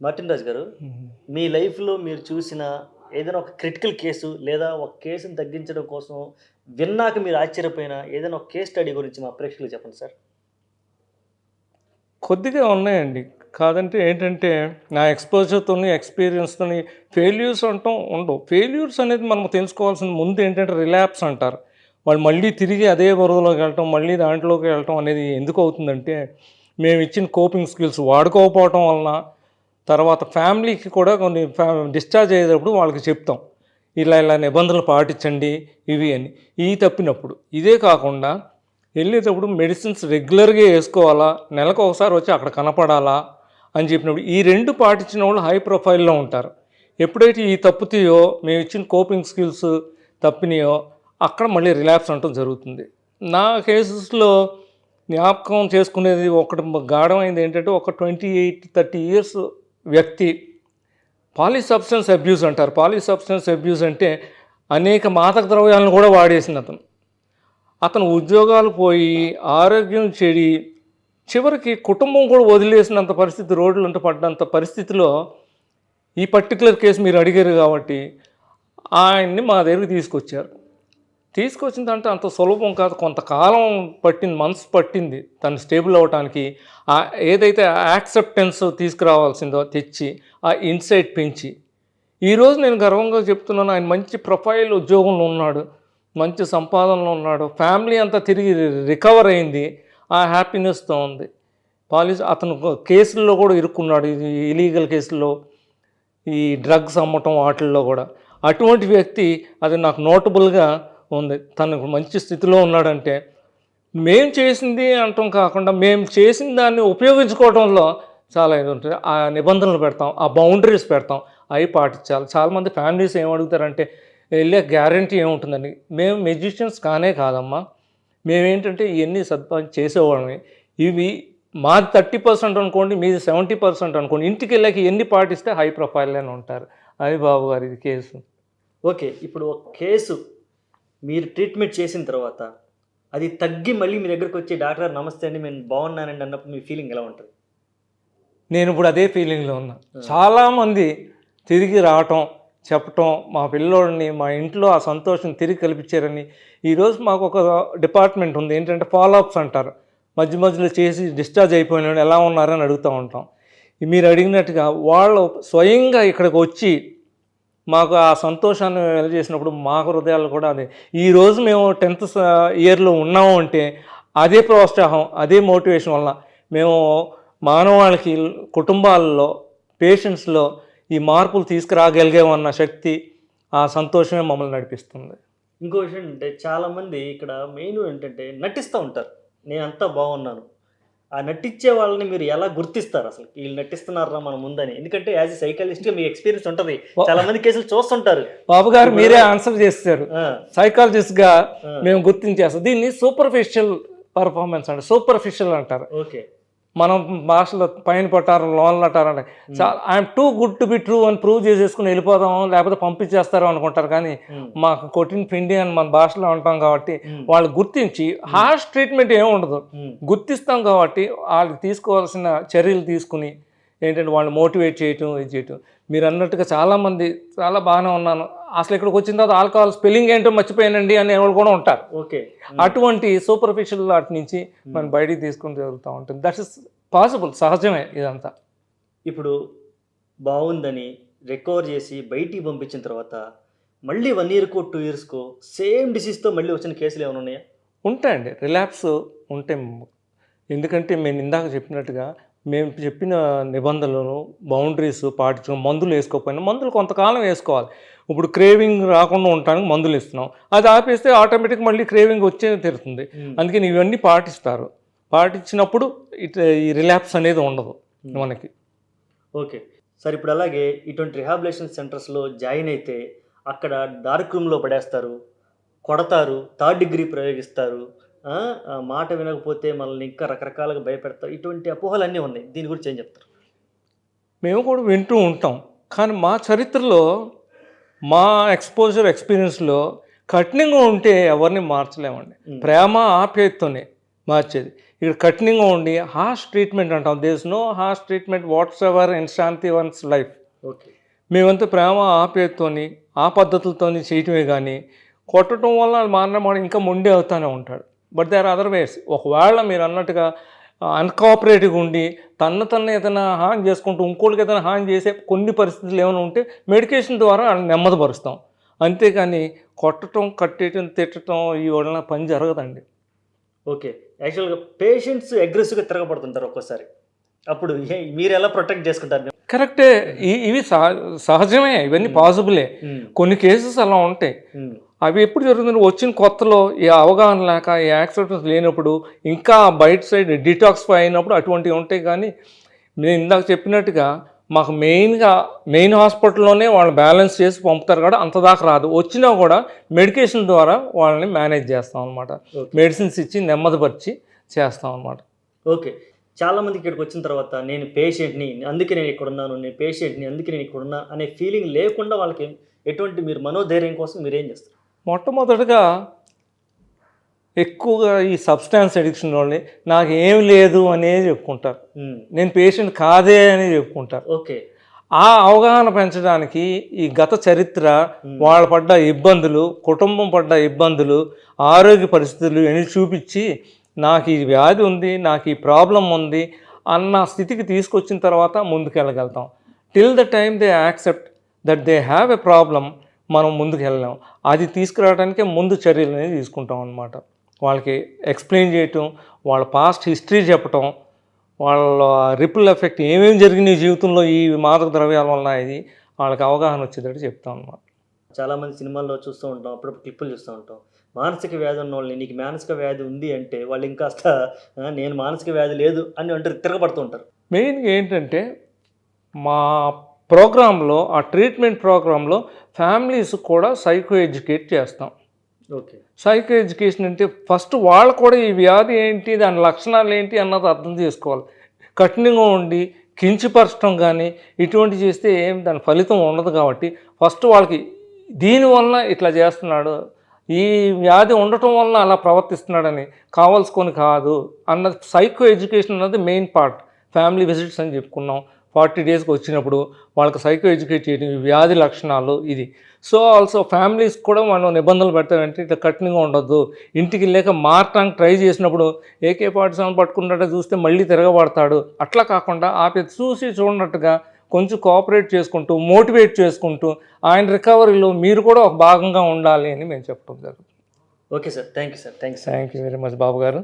Martin Raj గారు మీ లైఫ్లో మీరు చూసిన ఏదైనా ఒక క్రిటికల్ కేసు లేదా ఒక కేసుని తగ్గించడం కోసం విన్నాక మీరు ఆశ్చర్యపోయిన ఏదైనా ఒక కేస్ స్టడీ గురించి మా ప్రేక్షకులు చెప్పండి సార్. కొద్దిగా ఉన్నాయండి. కాదంటే ఏంటంటే నా ఎక్స్పోజర్తో ఎక్స్పీరియన్స్తో ఫెయిల్యూర్స్ అంటాం ఉండవు. ఫెయిల్యూర్స్ అనేది మనం తెలుసుకోవాల్సిన ముందు ఏంటంటే రిలాప్స్ అంటారు. వాళ్ళు మళ్ళీ తిరిగి అదే బరువులోకి వెళ్ళటం మళ్ళీ దాంట్లోకి వెళ్ళటం అనేది ఎందుకు అవుతుందంటే మేము ఇచ్చిన కోపింగ్ స్కిల్స్ వాడుకోకపోవటం వలన తర్వాత ఫ్యామిలీకి కూడా కొన్ని ఫ్యా డిశ్చార్జ్ అయ్యేటప్పుడు వాళ్ళకి చెప్తాం. ఇలా ఇలా నిబంధనలు పాటించండి ఇవి అని. ఇవి తప్పినప్పుడు. ఇదే కాకుండా వెళ్ళేటప్పుడు మెడిసిన్స్ రెగ్యులర్గా వేసుకోవాలా నెలకు ఒకసారి వచ్చి అక్కడ కనపడాలా అని చెప్పినప్పుడు ఈ రెండు పాటించిన వాళ్ళు హై ప్రొఫైల్లో ఉంటారు. ఎప్పుడైతే ఈ తప్పుతాయో మేము ఇచ్చిన కోపింగ్ స్కిల్స్ తప్పినాయో అక్కడ మళ్ళీ రిలాక్స్ అంటూ జరుగుతుంది. నా కేసెస్లో జ్ఞాపకం చేసుకునేది ఒకటి గాఢమైంది ఏంటంటే ఒక ట్వంటీ ఎయిట్ థర్టీ ఇయర్స్ వ్యక్తి పాలిసబ్స్టెన్స్ అబ్యూస్ అంటారు. పాలిసబ్స్టెన్స్ అబ్యూస్ అంటే అనేక మాదక ద్రవ్యాలను కూడా వాడేసింది అతను. అతను ఉద్యోగాలు పోయి ఆరోగ్యం చెడి చివరికి కుటుంబం కూడా వదిలేసినంత పరిస్థితి రోడ్లు ఉంటే పడ్డంత పరిస్థితిలో ఈ పర్టికులర్ కేసు మీరు అడిగారు కాబట్టి ఆయన్ని మా దగ్గరికి తీసుకొచ్చారు. తీసుకొచ్చిన దాంట్లో అంత సులభం కాదు. కొంతకాలం పట్టింది మనసు పట్టింది తను స్టేబుల్ అవ్వటానికి. ఆ ఏదైతే యాక్సెప్టెన్స్ తీసుకురావాల్సిందో తెచ్చి ఆ ఇన్సైట్ పెంచి. ఈరోజు నేను గర్వంగా చెప్తున్నాను ఆయన మంచి ప్రొఫైల్ ఉద్యోగంలో ఉన్నాడు మంచి సంపాదనలో ఉన్నాడు ఫ్యామిలీ అంతా తిరిగి రికవర్ అయింది ఆ హ్యాపీనెస్తో ఉంది. పాలిస్ అతను కేసుల్లో కూడా ఇరుక్కున్నాడు ఇలీగల్ కేసుల్లో ఈ డ్రగ్స్ అమ్మటం వాటిల్లో కూడా. అటువంటి వ్యక్తి అది నాకు నోటబుల్గా ఉంది. తను మంచి స్థితిలో ఉన్నాడంటే మేం చేసింది అంటాం కాకుండా మేము చేసిన దాన్ని ఉపయోగించుకోవడంలో చాలా ఇది ఉంటుంది. ఆ నిబంధనలు పెడతాం ఆ బౌండరీస్ పెడతాం అవి పాటించాలి. చాలామంది ఫ్యామిలీస్ ఏమడుగుతారంటే వెళ్ళే గ్యారంటీ ఏముంటుందని మేము మెజిషియన్స్ కానే కాదమ్మా. మేమేంటంటే ఇవన్నీ సదుపాయం చేసేవాళ్ళని ఇవి మాది థర్టీ పర్సెంట్ అనుకోండి మీది సెవెంటీ పర్సెంట్ అనుకోండి ఇంటికి వెళ్ళాక ఎన్ని పాటిస్తే హై ప్రొఫైల్ అని ఉంటారు. అది బాబు గారి ఇది కేసు. ఓకే ఇప్పుడు ఒక కేసు. మీరు ట్రీట్మెంట్ చేసిన తర్వాత అది తగ్గి మళ్ళీ మీ దగ్గరకు వచ్చి డాక్టర్ నమస్తే అండి నేను బాగున్నానండి అన్నప్పుడు మీ ఫీలింగ్ ఎలా ఉంటుంది? నేను ఇప్పుడు అదే ఫీలింగ్లో ఉన్నా. చాలామంది తిరిగి రావటం చెప్పటం మా పిల్లోడిని మా ఇంట్లో ఆ సంతోషం తిరిగి కల్పించారని ఈరోజు మాకు ఒక డిపార్ట్మెంట్ ఉంది. ఏంటంటే ఫాలోఅప్స్ అంటారు. మధ్య మధ్యలో చేసి డిశ్చార్జ్ అయిపోయిన ఎలా ఉన్నారని అడుగుతూ ఉంటాం. మీరు అడిగినట్టుగా వాళ్ళు స్వయంగా ఇక్కడికి వచ్చి మాకు ఆ సంతోషాన్ని వెలజేసినప్పుడు మా హృదయాలు కూడా అదే. ఈరోజు మేము టెన్త్ ఇయర్లో ఉన్నాము అంటే అదే ప్రోత్సాహం అదే మోటివేషన్ వల్ల మేము మానవాళికి కుటుంబాల్లో పేషెంట్స్లో ఈ మార్పులు తీసుకురాగలిగామన్న శక్తి ఆ సంతోషమే మమ్మల్ని నడిపిస్తుంది. ఇంకో విషయం అంటే చాలామంది ఇక్కడ మెయిన్ ఏంటంటే నటిస్తూ ఉంటారు. నేను అంతా బాగున్నాను. ఆ నటించే వాళ్ళని మీరు ఎలా గుర్తిస్తారు అసలు? వీళ్ళు నటిస్తున్నారా మన ముందని. ఎందుకంటే యాజ్ ఎ సైకాలజిస్ట్గా మీ ఎక్స్పీరియన్స్ ఉంటుంది. చాలా మంది కేసులు చూస్తుంటారు. బాబు గారు మీరే ఆన్సర్ చేస్తారు. ఆ, సైకాలజిస్ట్గా మేము గుర్తించేస్తాం. దీన్ని సూపర్ఫిషియల్ పర్ఫార్మెన్స్ అంటే సూపర్ఫిషియల్ అంటారు. ఓకే. మనం భాషలో పైన పట్టారు లోన్లు అంటారు చాలా I'm too good to be true అని ప్రూవ్ చేసేసుకుని వెళ్ళిపోదాం లేకపోతే పంపించేస్తారు అనుకుంటారు కానీ. మాకు కొట్టిన పిండి అని మన భాషలో ఉంటాం కాబట్టి. వాళ్ళు గుర్తించి హార్ష్ ట్రీట్మెంట్ ఏమి ఉండదు. గుర్తిస్తాం కాబట్టి వాళ్ళకి తీసుకోవాల్సిన చర్యలు తీసుకుని ఏంటంటే వాళ్ళు మోటివేట్ చేయటం ఇది చేయటం. మీరు అన్నట్టుగా చాలామంది చాలా బాగానే ఉన్నాను. అసలు ఇక్కడికి వచ్చిన తర్వాత ఆల్కహాల్ స్పెల్లింగ్ ఏంటో మర్చిపోయానండి అనే వాళ్ళు కూడా ఉంటారు. ఓకే. అటువంటి సూపర్ఫిషియల్ వాటి నుంచి మనం బయటికి తీసుకుని జరుగుతూ ఉంటుంది దట్ ఇస్ పాసిబుల్ సహజమే ఇదంతా. ఇప్పుడు బాగుందని రికవర్ చేసి బయటికి పంపించిన తర్వాత మళ్ళీ వన్ ఇయర్కో టూ ఇయర్స్కో సేమ్ డిసీజ్తో మళ్ళీ వచ్చిన కేసులు ఏమైనా ఉన్నాయా? ఉంటాయండి. రిలాప్స్ ఉంటాయి ఎందుకంటే మేము ఇందాక చెప్పినట్టుగా మేము చెప్పిన నిబంధనలను బౌండరీస్ పాటించడం మందులు వేసుకోకపోయినా మందులు కొంతకాలం వేసుకోవాలి. ఇప్పుడు క్రేవింగ్ రాకుండా ఉండటానికి మందులు ఇస్తున్నాం. అది ఆపేస్తే ఆటోమేటిక్ మళ్ళీ క్రేవింగ్ వచ్చే తీరుతుంది. అందుకని ఇవన్నీ పాటిస్తారు. పాటించినప్పుడు ఇట్ ఈ రిలాప్స్ అనేది ఉండదు మనకి. ఓకే. సార్ ఇప్పుడు అలాగే ఇటువంటి రిహాబిలేషన్ సెంటర్స్లో జాయిన్ అయితే అక్కడ డార్క్ రూమ్లో పడేస్తారు కొడతారు థర్డ్ డిగ్రీ ప్రయోగిస్తారు మాట వినకపోతే మనల్ని ఇంకా రకరకాలుగా భయపెడతారు. ఇటువంటి అపోహలు అన్నీ ఉన్నాయి. దీని గురించి ఏం చెప్తారు? మేము కూడా వింటూ ఉంటాం. కానీ మా చరిత్రలో మా ఎక్స్పోజర్ ఎక్స్పీరియన్స్లో కఠినంగా ఉంటే ఎవరిని మార్చలేమండి. ప్రేమ ఆప్యాయతతోనే మార్చేది. ఇక్కడ కఠినంగా ఉండి హార్ష్ ట్రీట్మెంట్ అంటాం. Does no harsh treatment whatsoever in Shanti one's life okay. మేమంతా ప్రేమ ఆప్యాయతతోని ఆ పద్ధతులతోని చేయటమే కానీ కొట్టడం వల్ల మానవాడు ఇంకా మొండి అవుతానే ఉంటాడు. But they are other ways ఒకవేళ మీరు అన్నట్టుగా అన్కోఆపరేటివ్గా ఉండి తన తన ఏదైనా హాని చేసుకుంటూ ఇంకోటికి ఏదైనా హాని చేసే కొన్ని పరిస్థితులు ఏమైనా ఉంటే మెడికేషన్ ద్వారా నెమ్మదిపరుస్తాం. అంతేకాని కొట్టడం కట్టేయటం తిట్టడం ఈ వలన పని జరగదండి. ఓకే యాక్చువల్గా పేషెంట్స్ అగ్రెసివ్గా తిరగబడుతుంటారు ఒక్కోసారి. అప్పుడు మీరు ఎలా ప్రొటెక్ట్ చేసుకుంటారు? కరెక్టే. ఇవి సహ- సహజమే. ఇవన్నీ పాసిబులే ఉమ్, కొన్ని కేసెస్ అలా ఉంటాయి. ఉమ్, అవి ఎప్పుడు జరుగుతుంది వచ్చిన కొత్తలో ఈ అవగాహన లేక ఈ యాక్సిడెంట్స్ లేనప్పుడు ఇంకా బయట సైడ్ డిటాక్స్ఫై అయినప్పుడు అటువంటివి ఉంటాయి. కానీ నేను ఇందాక చెప్పినట్టుగా మాకు మెయిన్గా మెయిన్ హాస్పిటల్లోనే వాళ్ళు బ్యాలెన్స్ చేసి పంపుతారు కూడా అంత దాకా రాదు. వచ్చినా కూడా మెడికేషన్ ద్వారా వాళ్ళని మేనేజ్ చేస్తాం అనమాట. మెడిసిన్స్ ఇచ్చి నెమ్మదిపరిచి చేస్తాం అనమాట ఓకే. చాలా మంది ఇక్కడికి వచ్చిన తర్వాత నేను పేషెంట్ని అందుకే నేను ఇక్కడ ఉన్నాను నేను పేషెంట్ని అందుకే నేను ఇక్కడ ఉన్నా అనే ఫీలింగ్ లేకుండా వాళ్ళకి ఎటువంటి మీరు మనోధైర్యం కోసం మీరు ఏం చేస్తారు? మొట్టమొదటిగా ఎక్కువగా ఈ సబ్స్టాన్స్ అడిక్షన్ వాళ్ళని నాకు ఏం లేదు అనేది చెప్పుకుంటారు. నేను పేషెంట్ కాదే అని చెప్పుకుంటారు. ఓకే. ఆ అవగాహన పెంచడానికి ఈ గత చరిత్ర వాళ్ళు పడ్డ ఇబ్బందులు కుటుంబం పడ్డ ఇబ్బందులు ఆరోగ్య పరిస్థితులు ఇవన్నీ చూపించి నాకు ఈ వ్యాధి ఉంది నాకు ఈ ప్రాబ్లం ఉంది అన్న స్థితికి తీసుకొచ్చిన తర్వాత ముందుకు వెళ్ళగలుగుతాం till the time they accept that they have a problem మనం ముందుకు వెళ్ళాం అది తీసుకురావడానికే ముందు చర్యలు అనేది తీసుకుంటాం అనమాట వాళ్ళకి ఎక్స్ప్లెయిన్ చేయటం వాళ్ళ పాస్ట్ హిస్టరీ చెప్పటం వాళ్ళ రిపుల్ ఎఫెక్ట్ ఏమేమి జరిగినాయి జీవితంలో ఈ మాదక ద్రవ్యాల వలన ఇది వాళ్ళకి అవగాహన వచ్చేటట్టు చెప్తాం అనమాట చాలా మంది సినిమాల్లో చూస్తూ ఉంటాం అప్పుడప్పుడు క్లిప్పులు చూస్తూ ఉంటాం. మానసిక వ్యాధి ఉన్న వాళ్ళని నీకు మానసిక వ్యాధి ఉంది అంటే వాళ్ళు ఇంకాస్త "ఆ, నేను మానసిక వ్యాధి లేదు అని అంటారు తిరగబడుతూ ఉంటారు. మెయిన్గా ఏంటంటే మా ప్రోగ్రాంలో ఆ ట్రీట్మెంట్ ప్రోగ్రాంలో ఫ్యామిలీస్ కూడా సైకో ఎడ్యుకేట్ చేస్తాం. ఓకే. సైకో ఎడ్యుకేషన్ అంటే ఫస్ట్ వాళ్ళు కూడా ఈ వ్యాధి ఏంటి దాని లక్షణాలు ఏంటి అన్నది అర్థం చేసుకోవాలి. కఠినంగా ఉండి కించిపరచడం కానీ ఇటువంటి చేస్తే ఏం దాని ఫలితం ఉండదు కాబట్టి ఫస్ట్ వాళ్ళకి దీనివల్ల ఇట్లా చేస్తున్నాడు ఈ వ్యాధి ఉండటం వల్ల అలా ప్రవర్తిస్తున్నాడని కావాల్సుకొని కాదు అన్నది సైకో ఎడ్యుకేషన్ అన్నది మెయిన్ పార్ట్. ఫ్యామిలీ విజిట్స్ అని చెప్పుకున్నాం. ఫార్టీ డేస్కి వచ్చినప్పుడు వాళ్ళకి సైకో ఎడ్యుకేట్ చేయడం వ్యాధి లక్షణాలు ఇది. సో ఆల్సో ఫ్యామిలీస్ కూడా మనం నిబంధనలు పెడతామంటే ఇట్లా కఠినంగా ఉండొద్దు. ఇంటికి లేక మారటానికి ట్రై చేసినప్పుడు ఏకే సెవెన్ పట్టుకున్నట్టు చూస్తే మళ్ళీ తిరగబడతాడు. అట్లా కాకుండా ఆపి చూసి చూడనట్టుగా కొంచెం కోఆపరేట్ చేసుకుంటూ మోటివేట్ చేసుకుంటూ ఆయన రికవరీలో మీరు కూడా ఒక భాగంగా ఉండాలి అని మేము చెప్పడం జరుగుతుంది. Okay sir. Thank you sir. Thank you thank you very much Babu గారు.